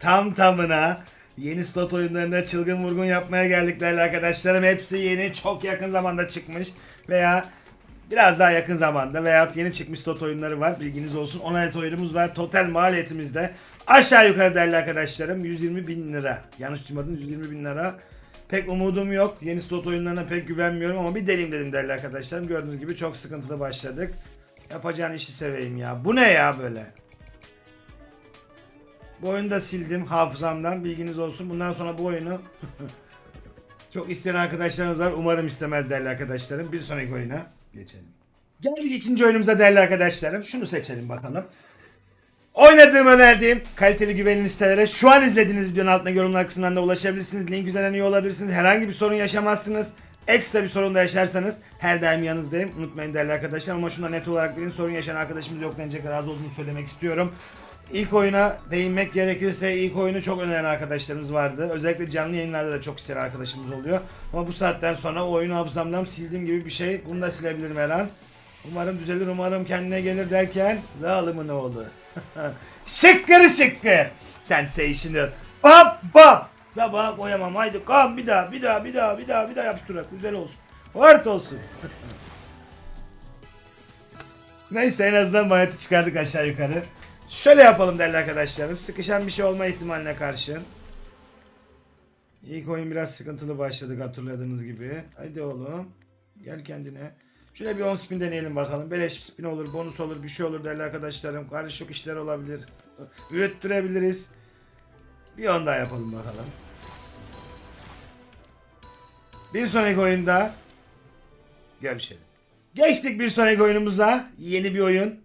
Tam tamına yeni slot oyunlarında çılgın vurgun yapmaya geldik değerli arkadaşlarım. Hepsi yeni çok yakın zamanda çıkmış veya biraz daha yakın zamanda veya yeni çıkmış slot oyunları var bilginiz olsun. 10 adet oyunumuz var. Total maliyetimiz de aşağı yukarı değerli arkadaşlarım 120 bin lira. Yanlış duymadınız 120 bin lira. Pek umudum yok. Yeni slot oyunlarına pek güvenmiyorum ama bir deneyim dedim değerli arkadaşlarım. Gördüğünüz gibi çok sıkıntılı başladık. Yapacağın işi seveyim ya. Bu ne ya böyle? Bu oyunu da sildim hafızamdan bilginiz olsun. Bundan sonra bu oyunu çok isteyen arkadaşlarımız var. Umarım istemez değerli arkadaşlarım. Bir sonraki oyuna geçelim. Geldik ikinci oyunumuza değerli arkadaşlarım. Şunu seçelim bakalım. Oynadığım önerdiğim kaliteli güvenilir sitelere şu an izlediğiniz videonun altına yorumlar kısmından da ulaşabilirsiniz. Link üzerinden üye olabilirsiniz. Herhangi bir sorun yaşamazsınız. Ekstra bir sorun da yaşarsanız her daim yanınızdayım. Unutmayın değerli arkadaşlar ama şuna net olarak bilin sorun yaşayan arkadaşımız yok denecek razı olduğunu söylemek istiyorum. İlk oyuna değinmek gerekirse ilk oyunu çok öneren arkadaşlarımız vardı. Özellikle canlı yayınlarda da çok isteyen arkadaşımız oluyor. Ama bu saatten sonra o oyunu hafızamdan sildiğim gibi bir şey. Bunu da silebilirim her an. Umarım düzelir, umarım kendine gelir derken zalimin oğlu. şıkkır şıkkır. Sensational. Bap bap. Sabah koyamam. Haydi kalk bir daha, bir daha, bir daha, bir daha, bir daha yapıştırak. Güzel olsun. Hort olsun. Neyse en azından bayatı çıkardık aşağı yukarı. Şöyle yapalım değerli arkadaşlarım. Sıkışan bir şey olma ihtimaline karşın. İlk oyun biraz sıkıntılı başladık hatırladığınız gibi. Haydi oğlum. Gel kendine. Şöyle bir 10 spin deneyelim bakalım. Beleş spin olur, bonus olur, bir şey olur değerli arkadaşlarım. Karışık işler olabilir. Ürettürebiliriz. Bir 10 daha yapalım bakalım. Bir sonraki oyunda gevşelim. Geçtik bir sonraki oyunumuza. Yeni bir oyun.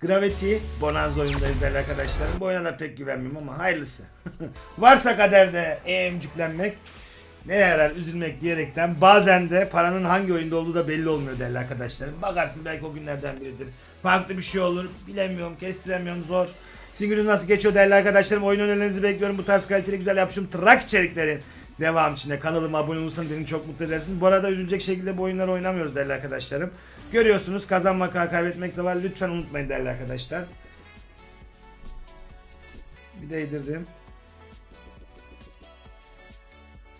Gravity Bonanza oyundayız değerli arkadaşlarım. Bu oyuna da pek güvenmiyorum ama hayırlısı. Varsa kaderde emcüklenmek ne yarar üzülmek diyerekten bazen de paranın hangi oyunda olduğu da belli olmuyor değerli arkadaşlarım. Bakarsın belki o günlerden biridir. Farklı bir şey olur. Bilemiyorum, kestiremiyorum, zor. Sizin nasıl geçiyor değerli arkadaşlarım? Oyun önerilerinizi bekliyorum. Bu tarz kaliteli güzel yapıştığım trak içeriklerin devam içinde. Kanalıma abone olursanız beni çok mutlu edersiniz. Bu arada üzülecek şekilde bu oyunları oynamıyoruz değerli arkadaşlarım. Görüyorsunuz kazanmak kaybetmek de var. Lütfen unutmayın değerli arkadaşlar. Bir değdirdim.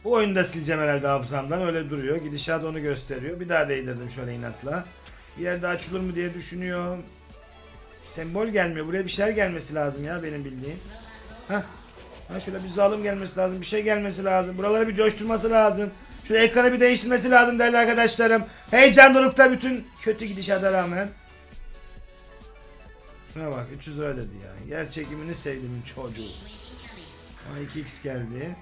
Bu oyunu da sileceğim herhalde hafızamdan. Öyle duruyor. Gidişat onu gösteriyor. Bir daha değdirdim şöyle inatla. Bir yerde açılır mı diye düşünüyorum. Sembol gelmiyor. Buraya bir şeyler gelmesi lazım ya benim bildiğim. Hah. Ha şöyle bir zalim gelmesi lazım. Bir şey gelmesi lazım. Buraları bir coşturması lazım. Şu ekranı bir değiştirmesi lazım değerli arkadaşlarım. Heyecan dorukta bütün kötü gidişata rağmen. Şuna bak 300 lira dedi ya. Yer çekimini sevdim çocuğu. Ama 2x geldi.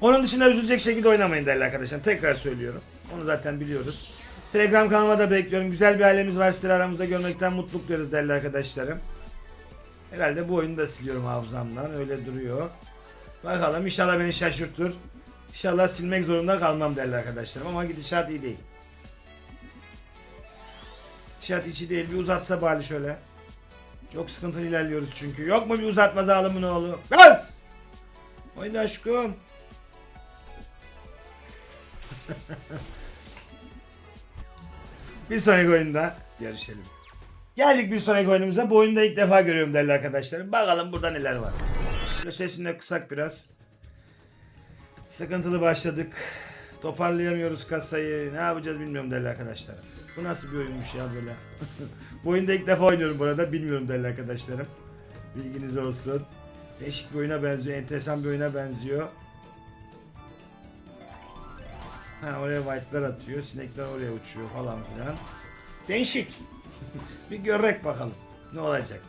Onun dışında üzülecek şekilde oynamayın değerli arkadaşlar. Tekrar söylüyorum. Onu zaten biliyoruz. Telegram kanalıma da bekliyorum. Güzel bir ailemiz var. Sizleri aramızda görmekten mutluluk duyarız değerli arkadaşlarım. Herhalde bu oyunu da siliyorum hafızamdan. Öyle duruyor. Bakalım inşallah beni şaşırtır. İnşallah silmek zorunda kalmam değerli arkadaşlarım. Ama gidişat iyi değil. Gidişat içi değil. Bir uzatsa bari şöyle. Çok sıkıntılı ilerliyoruz çünkü. Yok mu bir uzatma zalimin oğlu? Gaz! Oyna aşkım. bir sonraki oyunda görüşelim. Geldik bir sonraki oyunumuza. Bu oyunu da ilk defa görüyorum değerli arkadaşlarım. Bakalım burada neler var. Sesini de kısak biraz. Sıkıntılı başladık. Toparlayamıyoruz kasayı. Ne yapacağız bilmiyorum değerli arkadaşlarım. Bu nasıl bir oyunmuş ya böyle. bu oyunda ilk defa oynuyorum burada. Bilmiyorum değerli arkadaşlarım. Bilginiz olsun. Değişik bir oyuna benziyor. Enteresan bir oyuna benziyor. Ha oraya white'lar atıyor. Sinekler oraya uçuyor falan filan. Değişik. bir görek bakalım. Ne olacak?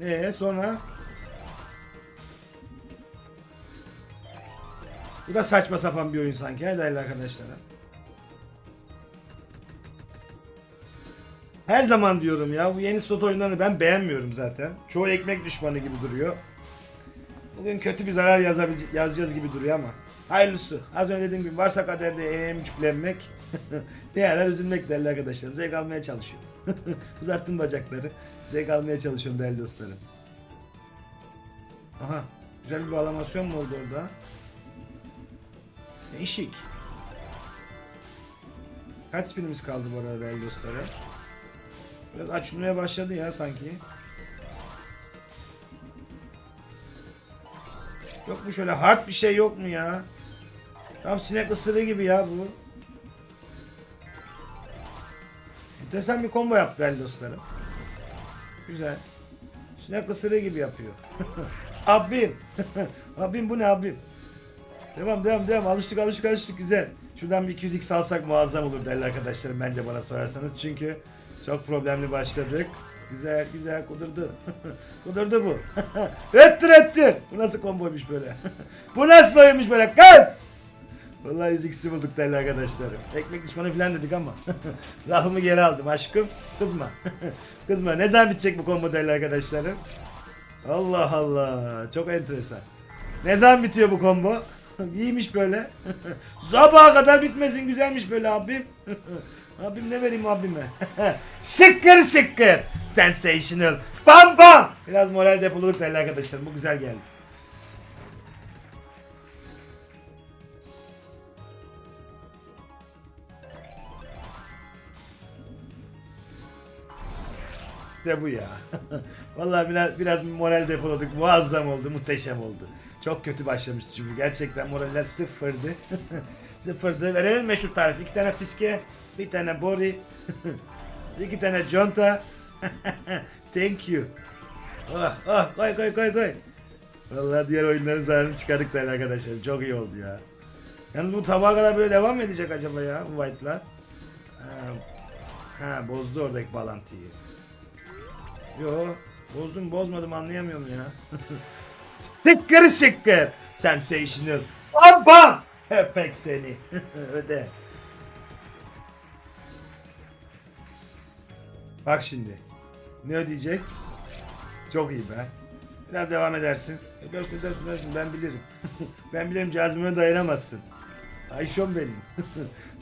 Ee sonra? Bu da saçma sapan bir oyun sanki. Hadi değerli arkadaşlar. Her zaman diyorum ya bu yeni slot oyunlarını ben beğenmiyorum zaten. Çoğu ekmek düşmanı gibi duruyor. Bugün kötü bir zarar yazacağız gibi duruyor ama. Hayırlısı. Az önce dediğim gibi varsa kaderde emcüklenmek. Diğerler üzülmek değerli arkadaşlarım. Zevk almaya çalışıyorum. Uzattım bacakları. Zevk almaya çalışıyorum değerli dostlarım. Aha. Güzel bir bağlamasyon mu oldu orada? Değişik. Kaç spinimiz kaldı bu arada değerli dostlarım? Biraz açılmaya başladı ya sanki. Yok mu şöyle hard bir şey yok mu ya? Tam sinek ısırığı gibi ya bu. Enteresan bir combo yaptı değerli dostlarım. Güzel. Sinek ısırığı gibi yapıyor. abim. abim bu ne abim? Devam devam devam. Alıştık alıştık alıştık güzel. Şuradan bir 200x alsak muazzam olur değerli arkadaşlarım bence bana sorarsanız. Çünkü çok problemli başladık. Güzel güzel kudurdu. kudurdu bu. ettir ettir. Bu nasıl komboymuş böyle? bu nasıl oyunmuş böyle kız? Vallahi 100x'i bulduk değerli arkadaşlarım. Ekmek düşmanı falan dedik ama. Lafımı geri aldım aşkım. Kızma. Kızma. Ne zaman bitecek bu combo değerli arkadaşlarım? Allah Allah. Çok enteresan. Ne zaman bitiyor bu combo? İyiymiş böyle. Sabaha kadar bitmesin güzelmiş böyle abim. abim ne vereyim abime? şıkkır şıkkır. Sensational. Bam bam. Biraz moral depoladık değerli arkadaşlarım. Bu güzel geldi. İşte bu ya. Vallahi biraz biraz moral depoladık. Muazzam oldu, muhteşem oldu. Çok kötü başlamıştı çünkü. Gerçekten moraller sıfırdı. sıfırdı. Verelim meşhur tarif. İki tane fiske, bir tane bori, iki tane conta. Thank you. Ah ah koy koy koy koy. Vallahi diğer oyunların zararını çıkardık değerli arkadaşlar. Çok iyi oldu ya. Yalnız bu tabağa kadar böyle devam mı edecek acaba ya bu white'lar? Ha, ha bozdu oradaki bağlantıyı. Yo bozdum bozmadım anlayamıyorum ya. Şıkkır şıkkır. Sensational. Bam bam. Öpek seni. Öde. Bak şimdi. Ne ödeyecek? Çok iyi be. Biraz devam edersin. Ödersin ödersin ödersin ben bilirim. ben bilirim cazibeme dayanamazsın. Ayşom benim.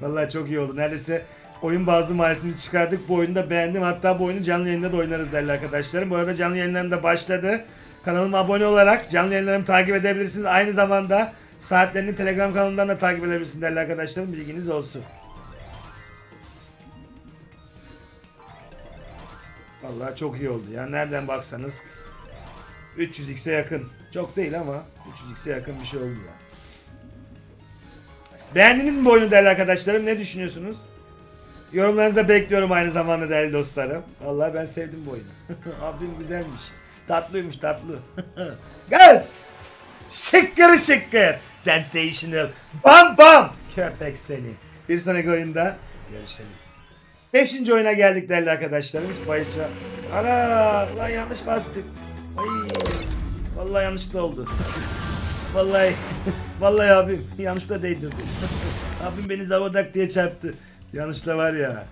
Vallahi çok iyi oldu. Neredeyse oyun bazı maharetimizi çıkardık. Bu oyunu da beğendim. Hatta bu oyunu canlı yayında da oynarız değerli arkadaşlarım. Bu arada canlı yayınlarım da başladı. Kanalıma abone olarak canlı yayınlarımı takip edebilirsiniz. Aynı zamanda saatlerini Telegram kanalından da takip edebilirsiniz değerli arkadaşlarım. Bilginiz olsun. Vallahi çok iyi oldu ya. Nereden baksanız 300x'e yakın. Çok değil ama 300x'e yakın bir şey oldu ya. Beğendiniz mi bu oyunu değerli arkadaşlarım? Ne düşünüyorsunuz? Yorumlarınızı bekliyorum aynı zamanda değerli dostlarım. Vallahi ben sevdim bu oyunu. Abim güzelmiş. Tatlıymış tatlı. Gaz! Şıkkır şıkkır. Sensational. Bam bam. Köpek seni. Bir sonraki oyunda görüşelim. Beşinci oyuna geldik değerli arkadaşlarım. Bahis var. Ana lan yanlış bastık. Ay. Vallahi yanlışlıkla oldu. Vallahi vallahi abim yanlışlıkla değdirdim. abim beni zavadak diye çarptı. Yanlışla var ya.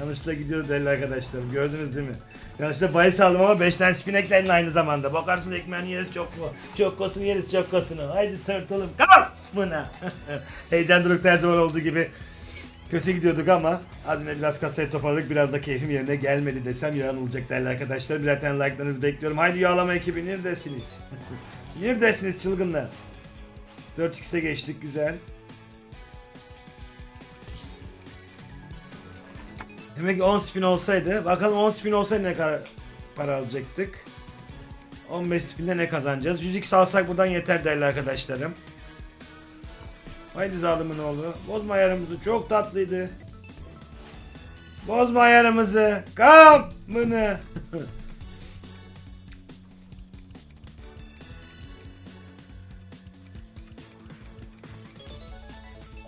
Yanlışla gidiyor değerli arkadaşlarım. Gördünüz değil mi? Yanlışla bahis aldım ama 5 tane spin ekledim aynı zamanda. Bakarsın ekmeğini yeriz çok mu? Çok kosunu yeriz çok kosunu. Haydi tırtılım. Kalk buna. Heyecan durukta her zaman olduğu gibi kötü gidiyorduk ama az önce biraz kasayı toparladık. Biraz da keyfim yerine gelmedi desem yalan olacak değerli arkadaşlar. Birer tane like'larınızı bekliyorum. Haydi yağlama ekibi neredesiniz? neredesiniz çılgınlar? 4x'e geçtik güzel. Demek ki 10 spin olsaydı, bakalım 10 spin olsaydı ne kadar para alacaktık? 15 spinde ne kazanacağız? 100x alsak buradan yeter değerli arkadaşlarım. Haydi zalimin oğlu. Bozma ayarımızı. Çok tatlıydı. Bozma ayarımızı. Kamını.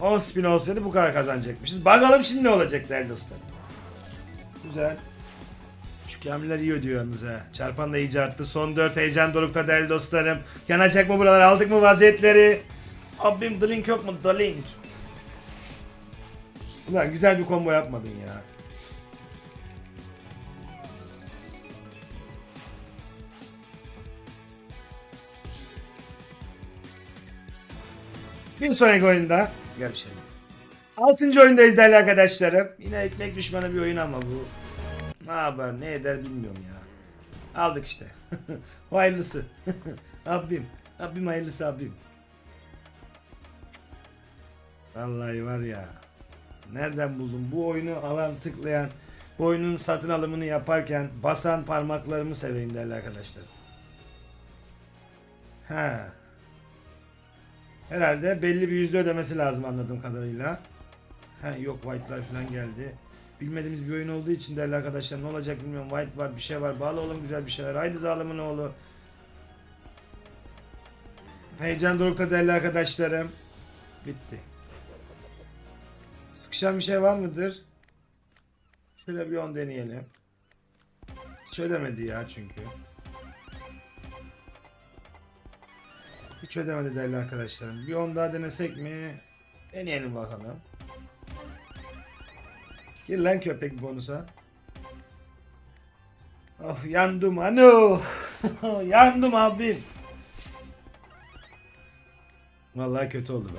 On spin olsaydı bu kadar kazanacakmışız. Bakalım şimdi ne olacak değerli dostlar. Güzel. Şu kamiller iyi ödüyor yalnız ha. Çarpan da iyice arttı. Son 4 heyecan dorukta değerli dostlarım. Yanacak mı buralar? Aldık mı vaziyetleri? Abim link yok mu? Link. Ulan güzel bir combo yapmadın ya. Bir sonraki oyunda görüşelim. Altıncı oyundayız değerli arkadaşlarım. Yine ekmek düşmanı bir oyun ama bu. Ne haber ne eder bilmiyorum ya. Aldık işte. hayırlısı. abim. Abim hayırlısı abim. Vallahi var ya. Nereden buldum bu oyunu alan tıklayan. Bu oyunun satın alımını yaparken basan parmaklarımı seveyim değerli arkadaşlar. He. Herhalde belli bir yüzde ödemesi lazım anladığım kadarıyla. He yok white'lar falan geldi. Bilmediğimiz bir oyun olduğu için değerli arkadaşlar ne olacak bilmiyorum. White var bir şey var. Bağlı oğlum güzel bir şeyler. Haydi zalimin oğlu. Heyecan dorukta değerli arkadaşlarım. Bitti. Sıkışan bir şey var mıdır? Şöyle bir on deneyelim. Hiç ödemedi ya çünkü. Hiç ödemedi değerli arkadaşlarım. Bir on daha denesek mi? Deneyelim bakalım. Gir lan köpek bonusa. Of yandım anu. yandım abim. Vallahi kötü oldu be.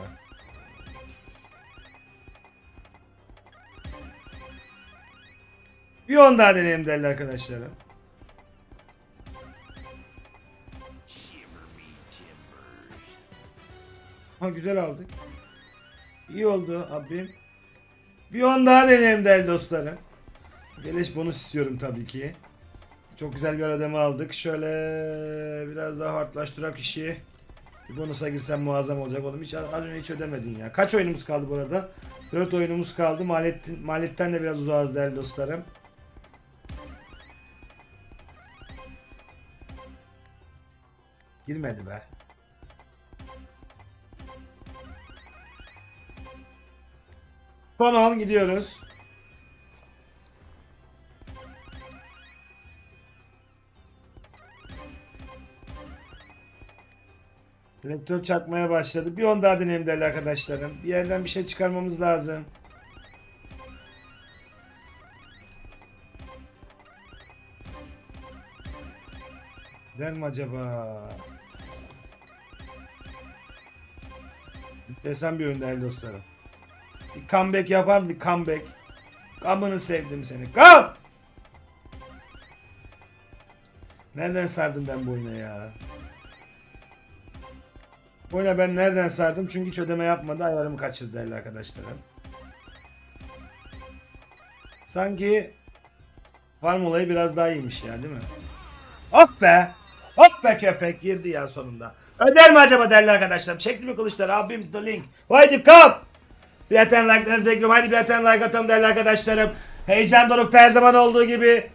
Bir on daha deneyelim değerli arkadaşlarım. Ha güzel aldık. İyi oldu abim. Bir on daha deneyelim değerli dostlarım. Beleş bonus istiyorum tabii ki. Çok güzel bir ödeme aldık. Şöyle biraz daha hardlaştırak işi. Bir bonusa girsem muazzam olacak oğlum. Hiç, az önce hiç ödemedin ya. Kaç oyunumuz kaldı bu arada? 4 oyunumuz kaldı. Maliyet, maliyetten de biraz uzağız değerli dostlarım. Girmedi be. Son 10 gidiyoruz. Rektör çakmaya başladı. Bir on daha deneyelim değerli arkadaşlarım. Bir yerden bir şey çıkarmamız lazım. Der mi acaba? Desem bir oyun değerli dostlarım. Bir comeback yapar bir comeback. Kamını sevdim seni. Kam! Nereden sardım ben bu oyuna ya? Bu oyuna ben nereden sardım? Çünkü hiç ödeme yapmadı. Ayarımı kaçırdı değerli arkadaşlarım. Sanki farm olayı biraz daha iyiymiş ya değil mi? Hop be! Hop be köpek girdi ya sonunda. Öder mi acaba değerli arkadaşlarım? Çekti mi kılıçlar abim the link. Haydi kap! Bir atan like'larınızı bekliyorum. Haydi bir atan like atalım değerli arkadaşlarım. Heyecan dorukta her zaman olduğu gibi.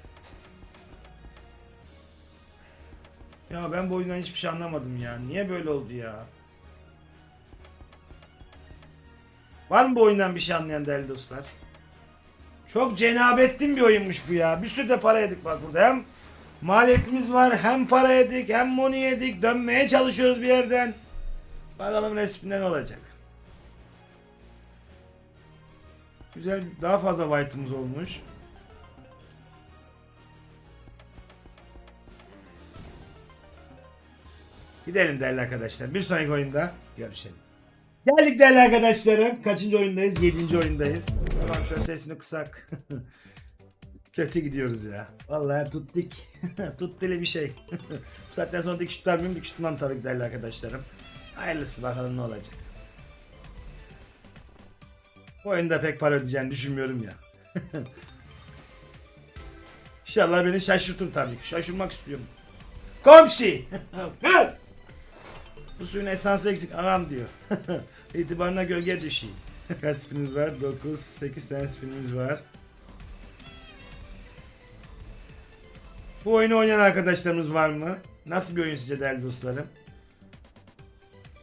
Ya ben bu oyundan hiçbir şey anlamadım ya. Niye böyle oldu ya? Var mı bu oyundan bir şey anlayan değerli dostlar? Çok cenabettin bir oyunmuş bu ya. Bir sürü de para yedik bak burada. Hem maliyetimiz var hem para yedik hem money yedik. Dönmeye çalışıyoruz bir yerden. Bakalım resminden olacak. Güzel daha fazla white'ımız olmuş. Gidelim değerli arkadaşlar. Bir sonraki oyunda görüşelim. Geldik değerli arkadaşlarım. Kaçıncı oyundayız? Yedinci oyundayız. Tamam şöyle sesini kısak. Kötü gidiyoruz ya. Vallahi tuttuk. Tuttili bir şey. Bu saatten sonra dikiş tutar mıyım? Dikiş tutmam tabii değerli arkadaşlarım. Hayırlısı bakalım ne olacak. Oyunda pek para ödeyeceğini düşünmüyorum ya. İnşallah beni şaşırtır tabii ki. Şaşırmak istiyorum. Komşi! Kız! Bu suyun esansı eksik ağam diyor. İtibarına gölge düşeyim. Kaç spinimiz var? 9, 8 tane spinimiz var. Bu oyunu oynayan arkadaşlarımız var mı? Nasıl bir oyun sizce değerli dostlarım?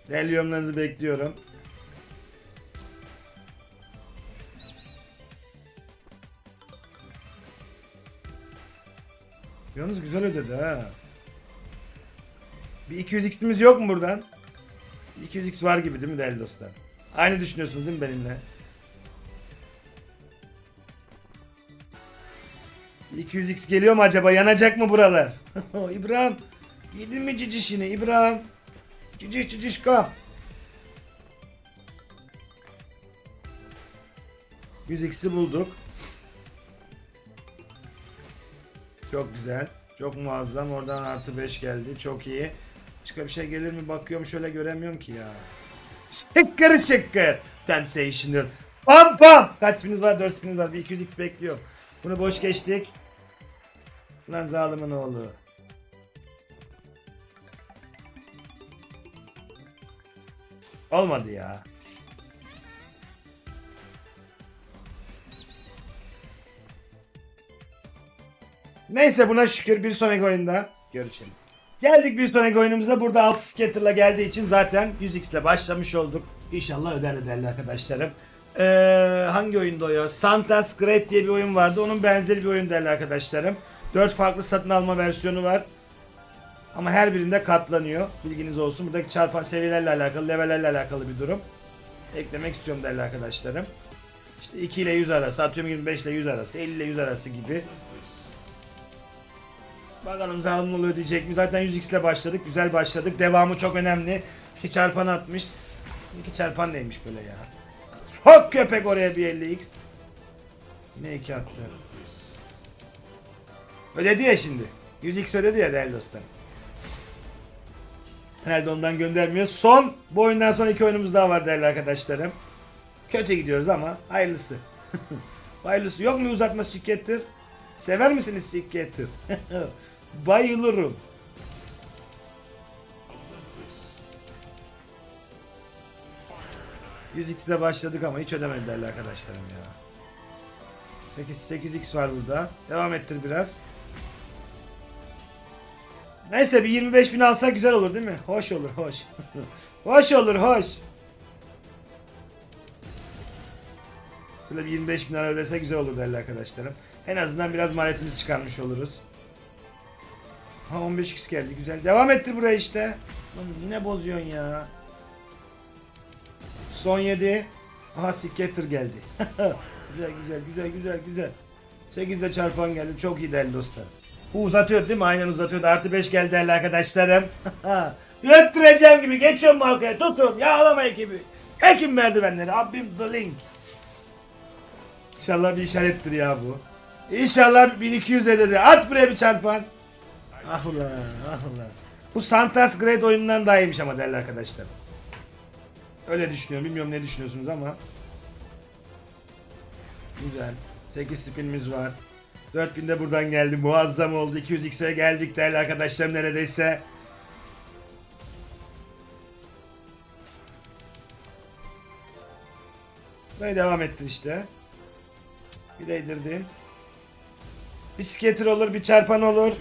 Değerli yorumlarınızı bekliyorum. Yalnız güzel ödedi ha. Bir 200x'imiz yok mu buradan? 200x var gibi değil mi değerli dostlar? Aynı düşünüyorsunuz değil mi benimle? 200x geliyor mu acaba? Yanacak mı buralar? İbrahim. Yedin mi cicişini İbrahim? Ciciş cicişka. 100x'i bulduk. Çok güzel. Çok muazzam. Oradan artı 5 geldi. Çok iyi. Başka bir şey gelir mi bakıyorum şöyle göremiyorum ki ya. Şıkkır şıkkır. Sensational. Pam pam. Kaç spinimiz var? 4 spinimiz var. Bir 200x bekliyorum. Bunu boş geçtik. Lan zalimin oğlu. Olmadı ya. Neyse buna şükür bir sonraki oyunda görüşelim. Geldik bir sonraki oyunumuza. Burada 6 scatter'la geldiği için zaten 100x ile başlamış olduk. İnşallah öder ederler arkadaşlarım. Ee, hangi oyunda o ya? Santa's Great diye bir oyun vardı. Onun benzeri bir oyun derler arkadaşlarım. 4 farklı satın alma versiyonu var. Ama her birinde katlanıyor. Bilginiz olsun. Buradaki çarpan seviyelerle alakalı, levellerle alakalı bir durum. Eklemek istiyorum değerli arkadaşlarım. İşte 2 ile 100 arası, atıyorum 25 ile 100 arası, 50 ile 100 arası gibi. Bakalım zalim oluyor diyecek mi? Zaten 100x ile başladık. Güzel başladık. Devamı çok önemli. 2 çarpan atmış. 2 çarpan neymiş böyle ya? Sok köpek oraya bir 50x. Yine 2 attı. Ödedi ya şimdi. 100x ödedi ya değerli dostlarım. Herhalde ondan göndermiyor. Son bu oyundan sonra iki oyunumuz daha var değerli arkadaşlarım. Kötü gidiyoruz ama hayırlısı. hayırlısı. Yok mu uzatma sikettir? Sever misiniz sikettir? Bayılırım. ...100x'de başladık ama hiç ödemedi değerli arkadaşlarım ya. 8 8x var burada. Devam ettir biraz. Neyse bir 25 bin alsak güzel olur değil mi? Hoş olur hoş. hoş olur hoş. Şöyle bir 25 bin lira ödese güzel olur değerli arkadaşlarım. En azından biraz maliyetimizi çıkarmış oluruz. Ha 15x geldi güzel. Devam ettir buraya işte. Lan yine bozuyorsun ya. Son 7. Aha Scatter geldi. güzel güzel güzel güzel güzel. 8'de çarpan geldi. Çok iyi değerli dostlar. Bu uzatıyor değil mi? Aynen uzatıyordu. Artı 5 geldi değerli arkadaşlarım. Yöttüreceğim gibi. Geçiyorum markaya. Tutun. Yağlama ekibi. Çekin merdivenleri. Abim the link. İnşallah bir işarettir ya bu. İnşallah 1200 dedi. At buraya bir çarpan. Ah ulan ah ulan. Bu Santas Great oyunundan daha iyiymiş ama değerli arkadaşlar. Öyle düşünüyorum. Bilmiyorum ne düşünüyorsunuz ama. Güzel. 8 spinimiz var. 4000 de buradan geldi. Muazzam oldu. 200x'e geldik değerli arkadaşlarım neredeyse. Böyle devam ettir işte. Bir değdirdim. Bir skater olur, bir çarpan olur.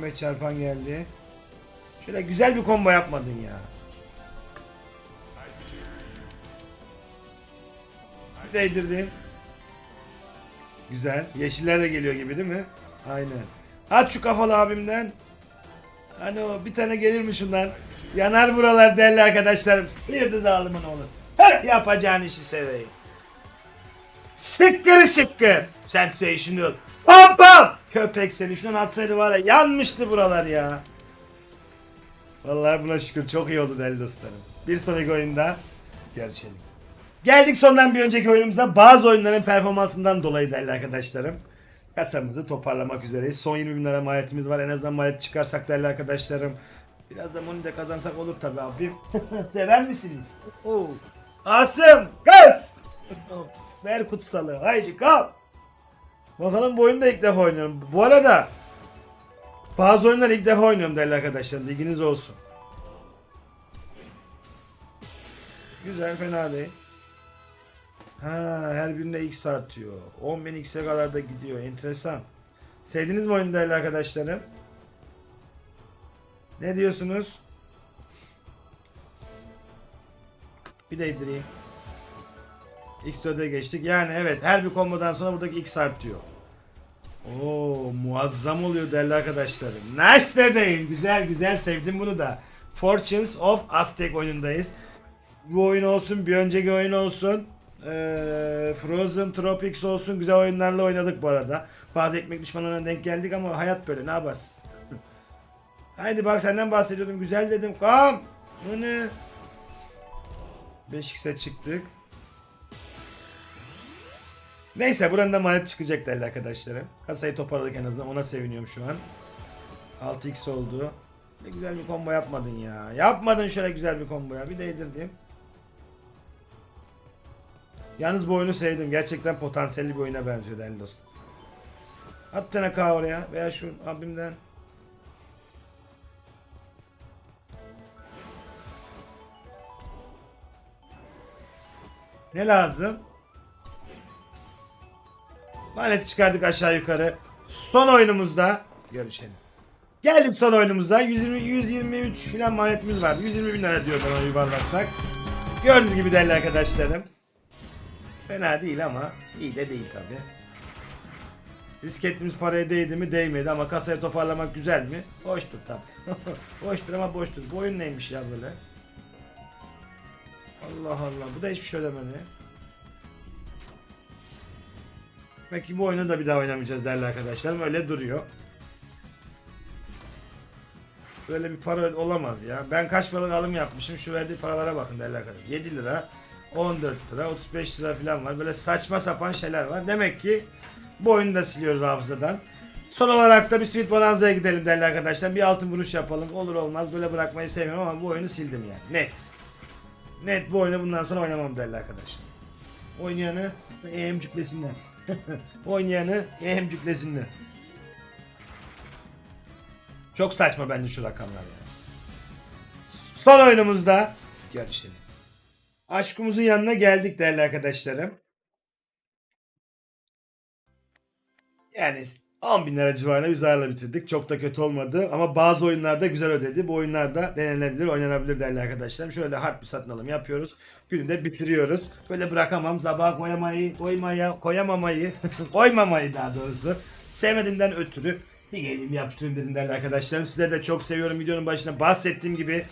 15 çarpan geldi. Şöyle güzel bir combo yapmadın ya. Değdirdim. Güzel. Yeşiller de geliyor gibi değil mi? Aynen. At şu kafalı abimden. Hani o bir tane gelir mi şundan? Yanar buralar değerli arkadaşlarım. Sıyırdı zalimin oğlu. Heh, yapacağın işi seveyim. Şıkkır şıkkır. Sensational. Pam pam. Köpek seni şundan atsaydı var ya yanmıştı buralar ya. Vallahi buna şükür çok iyi oldu değerli dostlarım. Bir sonraki oyunda görüşelim. Geldik sondan bir önceki oyunumuza. Bazı oyunların performansından dolayı değerli arkadaşlarım. Kasamızı toparlamak üzereyiz. Son 20 bin lira maliyetimiz var. En azından maliyet çıkarsak değerli arkadaşlarım. Biraz da money de kazansak olur tabi abim. Sever misiniz? Oo. Asım! Kız! Ver kutsalı. Haydi kal. Bakalım bu oyunu da ilk defa oynuyorum. Bu arada bazı oyunları ilk defa oynuyorum değerli arkadaşlar. Bilginiz olsun. Güzel fena değil. Ha, her birinde x artıyor. 10.000 x'e kadar da gidiyor. Enteresan. Sevdiniz mi oyunu değerli arkadaşlarım? Ne diyorsunuz? Bir de indireyim. X4'e geçtik. Yani evet her bir kombodan sonra buradaki X artıyor. Oo muazzam oluyor değerli arkadaşlarım. Nice bebeğim. Güzel güzel sevdim bunu da. Fortunes of Aztec oyunundayız. Bu oyun olsun bir önceki oyun olsun. Ee, Frozen Tropics olsun güzel oyunlarla oynadık bu arada. Bazı ekmek düşmanlarına denk geldik ama hayat böyle ne yaparsın? Haydi bak senden bahsediyordum güzel dedim. Kam. Bunu. 5x'e çıktık. Neyse buranın da manet çıkacak değerli arkadaşlarım. Kasayı toparladık en azından ona seviniyorum şu an. 6x oldu. Ne güzel bir combo yapmadın ya. Yapmadın şöyle güzel bir combo ya. Bir değdirdim. Yalnız bu oyunu sevdim. Gerçekten potansiyelli bir oyuna benziyor değerli dostlar. At bir tane oraya veya şu abimden. Ne lazım? Maleti çıkardık aşağı yukarı. Son oyunumuzda görüşelim. Geldik son oyunumuza. 120, 123 filan maliyetimiz var. 120 bin lira diyor bana yuvarlarsak. Gördüğünüz gibi değerli arkadaşlarım. Fena değil ama iyi de değil tabi. Risk ettiğimiz paraya değdi mi değmedi ama kasaya toparlamak güzel mi? Hoştur tabi. Boştur ama boştur. Bu oyun neymiş ya böyle? Allah Allah bu da hiçbir şey ödemedi. Belki bu oyunu da bir daha oynamayacağız değerli arkadaşlarım. Öyle duruyor. Böyle bir para olamaz ya. Ben kaç paralık alım yapmışım. Şu verdiği paralara bakın değerli arkadaşlar. 7 lira, 14 lira, 35 lira falan var. Böyle saçma sapan şeyler var. Demek ki bu oyunu da siliyoruz hafızadan. Son olarak da bir Sweet Bonanza'ya gidelim değerli arkadaşlar. Bir altın vuruş yapalım. Olur olmaz böyle bırakmayı sevmiyorum ama bu oyunu sildim yani. Net. Net bu oyunu bundan sonra oynamam değerli arkadaşlar. Oynayanı EM cüklesinler. Oynayanı EM cüklesinler. Çok saçma bence şu rakamlar yani. Son oyunumuzda görüşelim. Aşkımızın yanına geldik değerli arkadaşlarım. Yani 10 bin lira civarında bir zararla bitirdik. Çok da kötü olmadı ama bazı oyunlarda güzel ödedi. Bu oyunlarda denenebilir, oynanabilir değerli arkadaşlarım. Şöyle hard bir satın alım yapıyoruz. Günü de bitiriyoruz. Böyle bırakamam. Sabah koyamayı, koymaya, koyamamayı, koymamayı daha doğrusu. Sevmediğimden ötürü bir geleyim yaptırayım dedim değerli arkadaşlarım. Sizleri de çok seviyorum. Videonun başında bahsettiğim gibi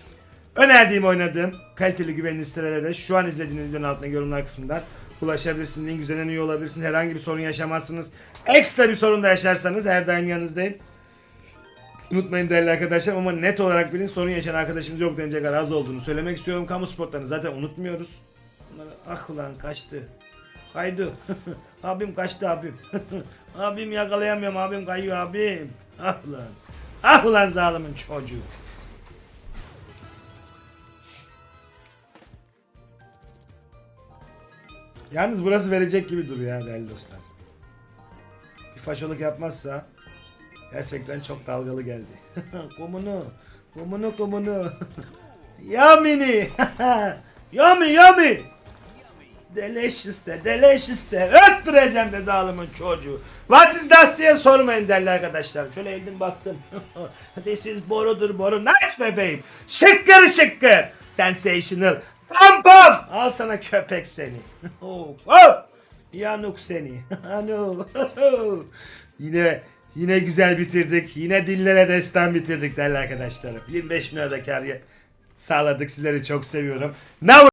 önerdiğim oynadığım kaliteli güvenilir sitelere de şu an izlediğiniz videonun altındaki yorumlar kısmından ulaşabilirsiniz. Link üzerinden üye olabilirsiniz. Herhangi bir sorun yaşamazsınız. Ekstra bir sorun da yaşarsanız her daim yanınızdayım. Unutmayın değerli arkadaşlar ama net olarak bilin sorun yaşayan arkadaşımız yok denecek kadar az olduğunu söylemek istiyorum. Kamu spotlarını zaten unutmuyoruz. Bunları, ah ulan kaçtı. Kaydı. abim kaçtı abim. abim yakalayamıyorum abim kayıyor abim. Ah ulan. Ah ulan zalimin çocuğu. Yalnız burası verecek gibi duruyor değerli dostlar. Faşoluk yapmazsa gerçekten çok dalgalı geldi. kumunu, kumunu, kumunu. Yamini. yummy, yummy. Delicious de, delicious de. Öttüreceğim de zalimin çocuğu. What is that diye sormayın değerli arkadaşlar. Şöyle eldim baktım. This is borudur boru. Nice bebeğim. Şıkkır şıkkır. Sensational. Pam pam. Al sana köpek seni. of. Yanuk seni. Anu. yine yine güzel bitirdik. Yine dinlere destan bitirdik değerli arkadaşlarım. 25 bin lira da kar sağladık. Sizleri çok seviyorum. Now